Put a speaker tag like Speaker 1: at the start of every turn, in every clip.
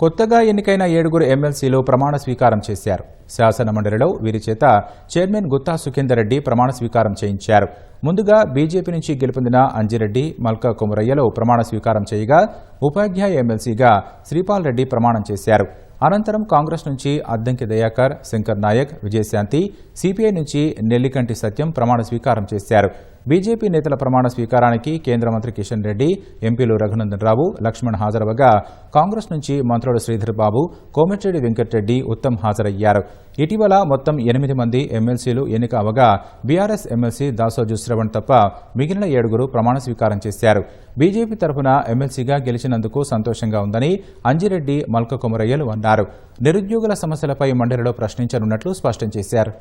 Speaker 1: కొత్తగా ఎన్నికైన ఏడుగురు ఎమ్మెల్సీలు ప్రమాణ స్వీకారం చేశారు. శాసనమండలిలో వీరి చేత చైర్మన్ గుత్తా సుఖేందర్ రెడ్డి ప్రమాణ స్వీకారం చేయించారు. ముందుగా బీజేపీ నుంచి గెలుపొందిన అంజిరెడ్డి మల్కా కొమరయ్యలో ప్రమాణ స్వీకారం చేయగా ఉపాధ్యాయ ఎమ్మెల్సీగా శ్రీపాల్ రెడ్డి ప్రమాణం చేశారు. అనంతరం కాంగ్రెస్ నుంచి అద్దంకి దయాకర్ శంకర్ నాయక్ విజయశాంతి సిపిఐ నుంచి నెల్లికంటి సత్యం ప్రమాణ స్వీకారం చేశారు. బీజేపీ నేతల ప్రమాణ స్వీకారానికి కేంద్ర మంత్రి కిషన్ రెడ్డి ఎంపీలు రఘునందన్ రావు లక్ష్మణ్ హాజరవగా కాంగ్రెస్ నుంచి మంత్రులు శ్రీధర్ బాబు కోమటిరెడ్డి వెంకటరెడ్డి ఉత్తమ్ హాజరయ్యారు. ఇటీవల మొత్తం ఎనిమిది మంది ఎమ్మెల్సీలు ఎన్నిక అవగా బీఆర్ఎస్ ఎమ్మెల్సీ దాసోజు శ్రవణ్ తప్ప మిగిలిన ఏడుగురు ప్రమాణ స్వీకారం చేశారు. బీజేపీ తరఫున ఎమ్మెల్సీగా గెలిచినందుకు సంతోషంగా ఉందని అంజిరెడ్డి మల్క కొమరయ్యలు అన్నారు. నిరుద్యోగుల సమస్యలపై మండలిలో ప్రశ్నించనున్నట్లు స్పష్టం చేశారు.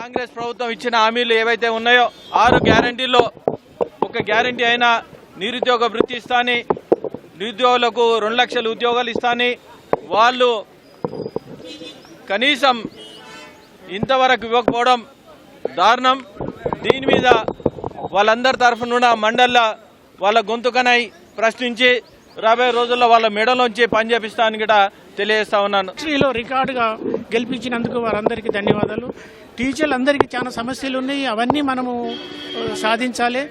Speaker 2: కాంగ్రెస్ ప్రభుత్వం ఇచ్చిన హామీలు ఏవైతే ఉన్నాయో ఆరు గ్యారంటీల్లో ఒక గ్యారంటీ అయినా నిరుద్యోగ వృత్తి ఇస్తాని నిరుద్యోగులకు రెండు లక్షల ఉద్యోగాలు ఇస్తాని వాళ్ళు కనీసం ఇంతవరకు ఇవ్వకపోవడం దారుణం. దీని మీద వాళ్ళందరి తరఫున మండల్లో వాళ్ళ గొంతుకనై ప్రశ్నించి రాబోయే రోజుల్లో వాళ్ళ మెడలోంచి పనిచేపిస్తాను కూడా తెలియజేస్తా ఉన్నాను.
Speaker 3: హిస్టరీలో రికార్డుగా గెలిపించినందుకు వారందరికీ ధన్యవాదాలు. టీచర్లందరికీ చాలా సమస్యలు ఉన్నాయి అవన్నీ మనము సాధించాలి.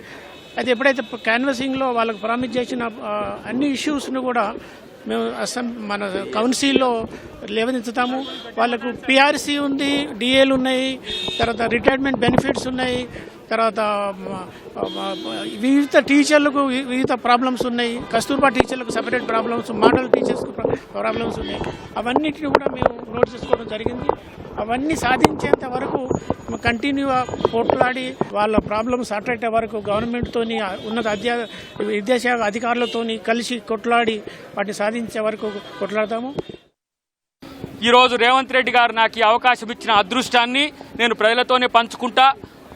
Speaker 3: అయితే ఎప్పుడైతే క్యాన్వసింగ్లో వాళ్ళకు ప్రామిస్ చేసిన అన్ని ఇష్యూస్ను కూడా మేము అసం మన కౌన్సిల్లో లేవనెత్తుతాము. వాళ్ళకు పిఆర్సీ ఉంది డిఏలు ఉన్నాయి తర్వాత రిటైర్మెంట్ బెనిఫిట్స్ ఉన్నాయి తర్వాత వివిధ టీచర్లకు వివిధ ప్రాబ్లమ్స్ ఉన్నాయి. కస్తూర్బా టీచర్లకు సపరేట్ ప్రాబ్లమ్స్ మోడల్ టీచర్స్కు ప్రాబ్లమ్స్ ఉన్నాయి. అవన్నిటిని కూడా మేము నోట్ చేసుకోవడం జరిగింది. అవన్నీ సాధించేంత వరకు కంటిన్యూగా పోట్లాడి వాళ్ళ ప్రాబ్లమ్స్ అట్రాక్ట్ వరకు గవర్నమెంట్తోని ఉన్నత అధ్యా విద్యాశాఖ అధికారులతోని కలిసి కొట్లాడి వాటిని సాధించే వరకు కొట్లాడతాము.
Speaker 4: ఈరోజు రేవంత్ రెడ్డి గారు నాకు ఈ అవకాశం ఇచ్చిన అదృష్టాన్ని నేను ప్రజలతోనే పంచుకుంటా.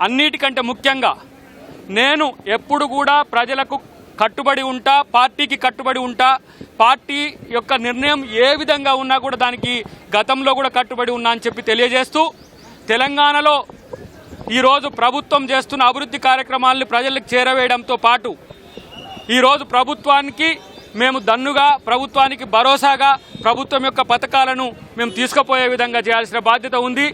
Speaker 4: అన్నిటికంటే ముఖ్యంగా నేను ఎప్పుడు కూడా ప్రజలకు కట్టుబడి ఉంటా పార్టీకి కట్టుబడి ఉంటా పార్టీ యొక్క నిర్ణయం ఏ విధంగా ఉన్నా కూడా దానికి గతంలో కూడా కట్టుబడి ఉన్నా అని చెప్పి తెలియజేస్తూ తెలంగాణలో ఈరోజు ప్రభుత్వం చేస్తున్న అభివృద్ధి కార్యక్రమాలను ప్రజలకు చేరవేయడంతో పాటు ఈరోజు ప్రభుత్వానికి మేము దన్నుగా ప్రభుత్వానికి భరోసాగా ప్రభుత్వం యొక్క పథకాలను మేము తీసుకుపోయే విధంగా చేయాల్సిన బాధ్యత ఉంది.